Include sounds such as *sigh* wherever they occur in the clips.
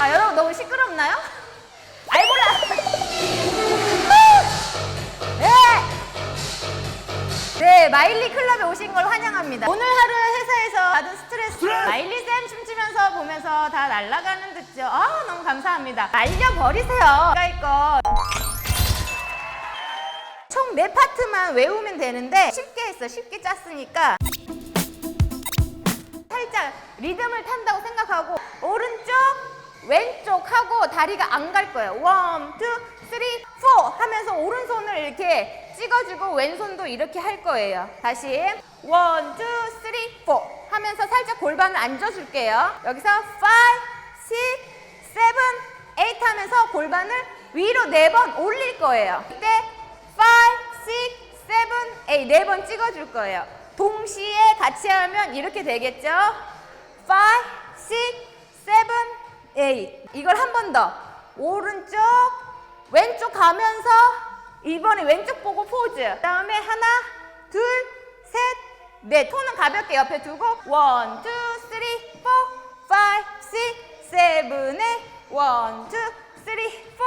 아, 여러분 너무 시끄럽나요? 아이 몰라. 네. 네, 마일리 클럽에 오신 걸 환영합니다. 오늘 하루 회사에서 받은 스트레스 마일리 쌤 춤추면서 보면서 다 날아가는 듯죠. 아, 너무 감사합니다. 날려버리세요. 가이 거. 총 네 파트만 외우면 되는데 쉽게 했어. 쉽게 짰으니까 살짝 리듬을 탄다고 생각하고 오른쪽 왼쪽 하고 다리가 안 갈 거예요. 원, 투, 쓰리, 포 하면서 오른손을 이렇게 찍어주고 왼손도 이렇게 할 거예요. 다시 원, 투, 쓰리, 포 하면서 살짝 골반을 앉아줄게요. 여기서 5, 6, 7, 8 하면서 골반을 위로 4번 올릴 거예요. 이때 5, 6, 7, 8 4번 찍어줄 거예요. 동시에 같이 하면 이렇게 되겠죠? 5, 6, 7, 8 A. 이걸 한 번 더. 오른쪽, 왼쪽 가면서 이번에 왼쪽 보고 포즈. 그 다음에 하나, 둘, 셋, 넷. 손은 가볍게 옆에 두고. 원, 투, 쓰리, 포, 파이, 식, 세븐, 에 원, 투, 쓰리, 포,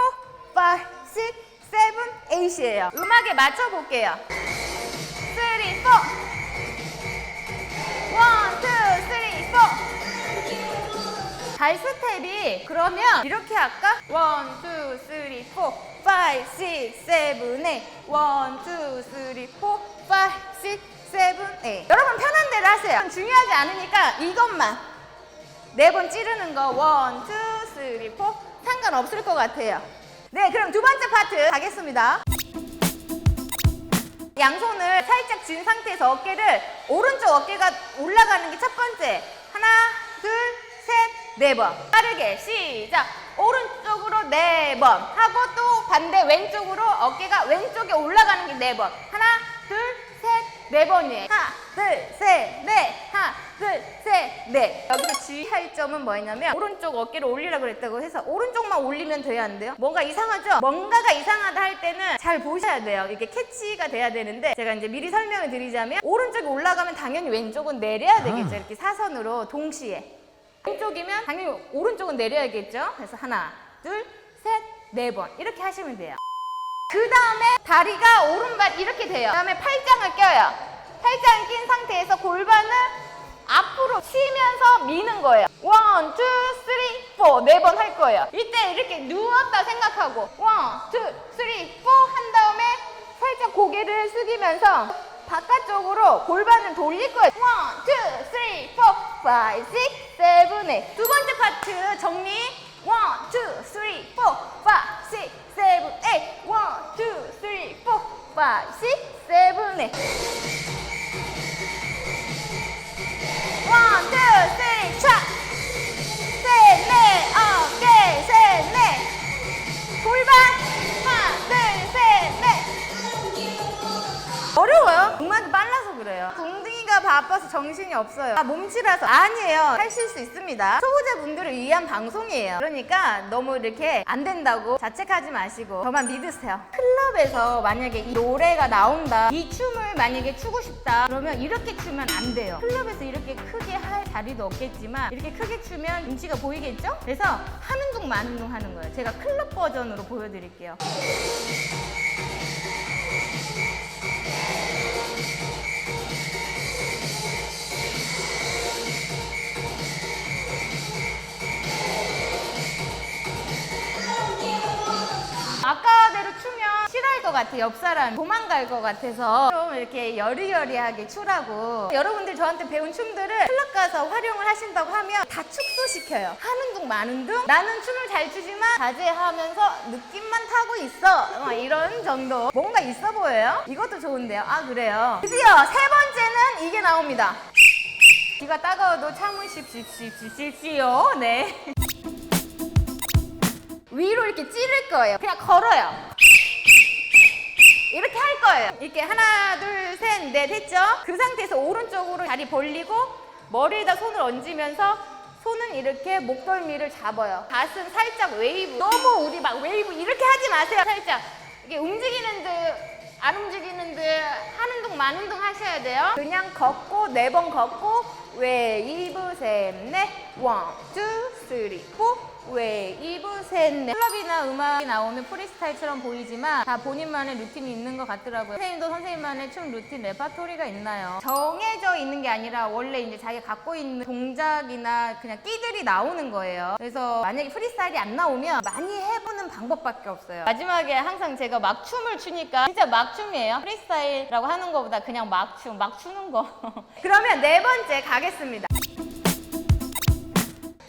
파이, 식, 세븐, 에잇이에요. 음악에 맞춰볼게요. 쓰리, 포. 원, 투, 쓰리. 발 스텝이 그러면 이렇게 할까? 원, 투, 쓰리, 포, 파이, 식, 세븐, 에잇 원, 투, 쓰리, 포, 파이, 식, 세븐, 에잇 여러분 편한 대로 하세요. 중요하지 않으니까 이것만. 네 번 찌르는 거. 원, 투, 쓰리, 포 상관없을 것 같아요. 네 그럼 두 번째 파트 가겠습니다. 양손을 살짝 쥔 상태에서 어깨를 오른쪽 어깨가 올라가는 게 첫 번째. 하나 둘셋 네 번. 빠르게 시작. 오른쪽으로 네 번. 하고 또 반대 왼쪽으로 어깨가 왼쪽에 올라가는 게 네 번. 하나 둘 셋 네 번이에요. 하나 둘 셋 넷. 하나 둘 셋 넷. 여기서 주의할 점은 뭐냐면 오른쪽 어깨를 올리라 그랬다고 해서 오른쪽만 올리면 돼야 안 돼요. 뭔가 이상하죠? 뭔가가 이상하다 할 때는 잘 보셔야 돼요. 이게 캐치가 돼야 되는데 제가 이제 미리 설명을 드리자면 오른쪽이 올라가면 당연히 왼쪽은 내려야 되겠죠. 이렇게 사선으로 동시에 왼쪽이면 당연히 오른쪽은 내려야겠죠 그래서 하나 둘 셋 네 번 이렇게 하시면 돼요 그 다음에 다리가 오른발 이렇게 돼요. 그 다음에 팔짱을 껴요. 팔짱을 낀 상태에서 골반을 앞으로 치면서 미는 거예요. 원, 투, 쓰리, 포. 네 번 할 거예요. 이때 이렇게 누웠다 생각하고 원, 투, 쓰리, 포 한 다음에 살짝 고개를 숙이면서 바깥쪽으로 골반을 돌릴 거예요. 1, 2, 3, 4, 5, 6, 7, 8. 두 번째 파트 정리. 1, 2, 3, 4, 5, 6, 7, 8. 1, 2, 3, 4, 5, 6, 7, 8. 어려워요? 음악이 빨라서 그래요. 궁둥이가 바빠서 정신이 없어요. 아, 몸치라서. 아니에요. 하실 수 있습니다. 초보자분들을 위한 방송이에요. 그러니까 너무 이렇게 안 된다고 자책하지 마시고 저만 믿으세요. 클럽에서 만약에 이 노래가 나온다. 이 춤을 만약에 추고 싶다. 그러면 이렇게 추면 안 돼요. 클럽에서 이렇게 크게 할 자리도 없겠지만 이렇게 크게 추면 눈치가 보이겠죠? 그래서 하는 둥 마는 둥 하는 거예요. 제가 클럽 버전으로 보여드릴게요. 것 같아 옆 사람 도망갈 것 같아서. 좀 이렇게 여리여리하게 추라고. 여러분들 저한테 배운 춤들을 클럽 가서 활용을 하신다고 하면 다 축소시켜요. 하는 둥 마는 둥. 나는 춤을 잘 추지만 자제하면서 느낌만 타고 있어. 막 이런 정도. 뭔가 있어 보여요? 이것도 좋은데요. 아 그래요? 드디어 세 번째는 이게 나옵니다. 귀가 따가워도 참으십시오 네. *laughs* 위로 이렇게 찌를 거예요. 그냥 걸어요. 거예요. 이렇게 하나, 둘, 셋, 넷 했죠? 그 상태에서 오른쪽으로 다리 벌리고 머리에다 손을 얹으면서 손은 이렇게 목덜미를 잡아요. 가슴 살짝 웨이브. 너무 우리 막 웨이브 이렇게 하지 마세요. 살짝 이게 움직이는 듯 안 움직이는 듯 하는 둥만 운동 하셔야 돼요. 그냥 걷고 네 번 걷고 웨이브 셋 넷 원, 투, 쓰리, 포 웨이브 셋넷 클럽이나 음악이 나오면 프리스타일처럼 보이지만 다 본인만의 루틴이 있는 것 같더라고요. 선생님도 선생님만의 춤 루틴 레파토리가 있나요? 정해져 있는 게 아니라 원래 이제 자기가 갖고 있는 동작이나 그냥 끼들이 나오는 거예요. 그래서 만약에 프리스타일이 안 나오면 많이 해보는 방법밖에 없어요. 마지막에 항상 제가 막 춤을 추니까 진짜 막 춤이에요. 프리스타일이라고 하는 것보다 그냥 막 춤, 막 추는 거. *laughs* 그러면 네 번째 가겠습니다.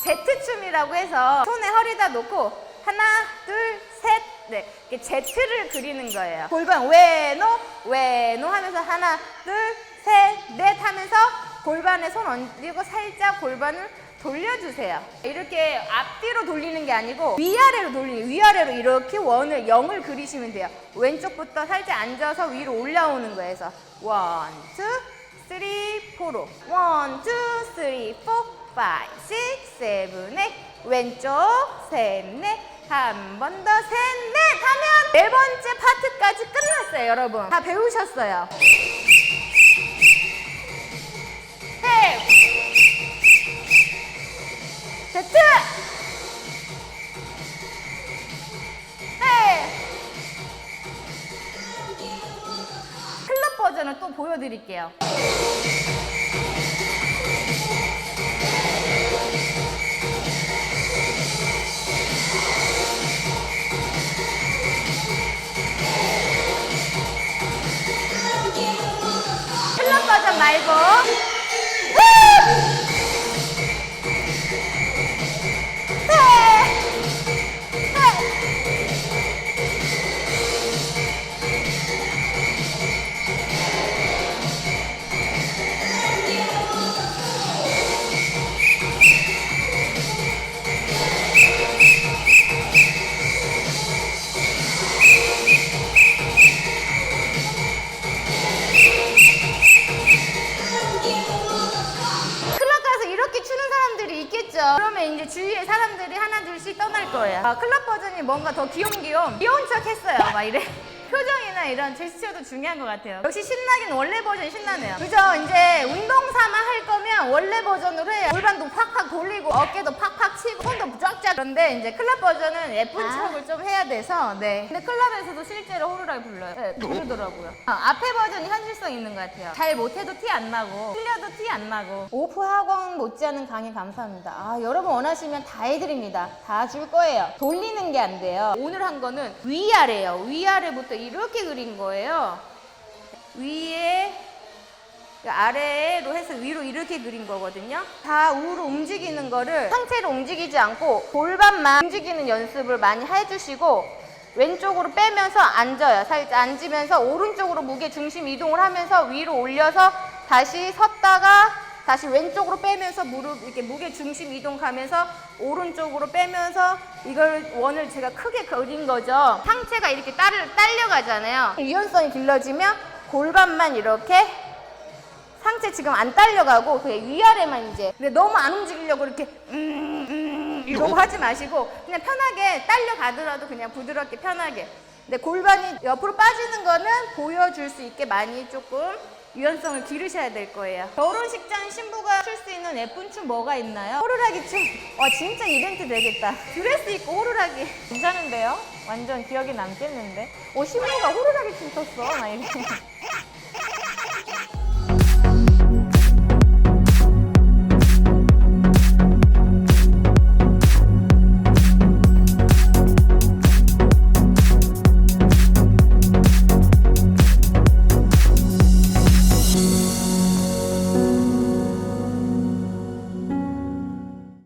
Z춤이라고 해서 손에 허리다 놓고 하나, 둘, 셋, 넷 이렇게 Z를 그리는 거예요. 골반 외노, 외노 하면서 하나, 둘, 셋, 넷 하면서 골반에 손 얹고 살짝 골반을 돌려주세요. 이렇게 앞뒤로 돌리는 게 아니고 위아래로 돌리는 위아래로 이렇게 원을 영을 그리시면 돼요. 왼쪽부터 살짝 앉아서 위로 올라오는. 그래서 원, 투, 쓰리, 포로 원, 투, 쓰리, 포, 파이, 식, 세븐, 넷 왼쪽 셋, 넷 한 번 더 셋, 넷 하면 네 번째 파트까지 끝났어요, 여러분. 다 배우셨어요. 셋, 세트! 네! 클럽 버전을 또 보여드릴게요. 거예요. 아, 클럽 버전이 뭔가 더 귀염귀염 귀여운 척 했어요. 막 이래. 표정이나 이런 제스처도 중요한 것 같아요. 역시 신나긴 원래 버전이 신나네요. 그죠? 이제 운동 삼아 할 거면 원래 버전으로 해요. 골반도 팍팍 돌리고 어깨도 팍팍 치고 손도 쫙쫙. 그런데 이제 클럽 버전은 예쁜 척을 좀 해야 돼서 네. 근데 클럽에서도 실제로 호루라기 불러요. 네, 부르더라고요. 아, 앞에 버전이 현실성 있는 것 같아요. 잘 못해도 티 안 나고 틀려도 티 안 나고 오프 학원 못지않은 강의 감사합니다. 아 여러분 원하시면 다 해드립니다. 다 줄 거예요. 돌리는 게 안 돼요. 오늘 한 거는 위아래예요. 위아래부터 이렇게 그린 거예요. 위에 아래로 해서 위로 이렇게 그린 거거든요. 다 우로 움직이는 거를 상체로 움직이지 않고 골반만 움직이는 연습을 많이 해주시고 왼쪽으로 빼면서 앉아요. 살짝 앉으면서 오른쪽으로 무게 중심 이동을 하면서 위로 올려서 다시 섰다가 다시 왼쪽으로 빼면서 무릎 이렇게 무게 중심 이동 가면서 오른쪽으로 빼면서 이걸 원을 제가 크게 그린 거죠. 상체가 이렇게 딸, 딸려가잖아요. 유연성이 길러지면 골반만 이렇게 상체 지금 안 딸려가고 그냥 위아래만 이제 근데 너무 안 움직이려고 이렇게 음, 음, 이러고 하지 마시고 그냥 편하게 딸려가더라도 그냥 부드럽게 편하게 근데 골반이 옆으로 빠지는 거는 보여줄 수 있게 많이 조금 유연성을 기르셔야 될 거예요. 결혼식장 신부가 출 수 있는 예쁜 춤 뭐가 있나요? 호루라기 춤. 와 진짜 이벤트 되겠다. 드레스 입고 호루라기. 괜찮은데요? 완전 기억에 남겠는데? 오 신부가 호루라기 춤 췄어. 나 이렇게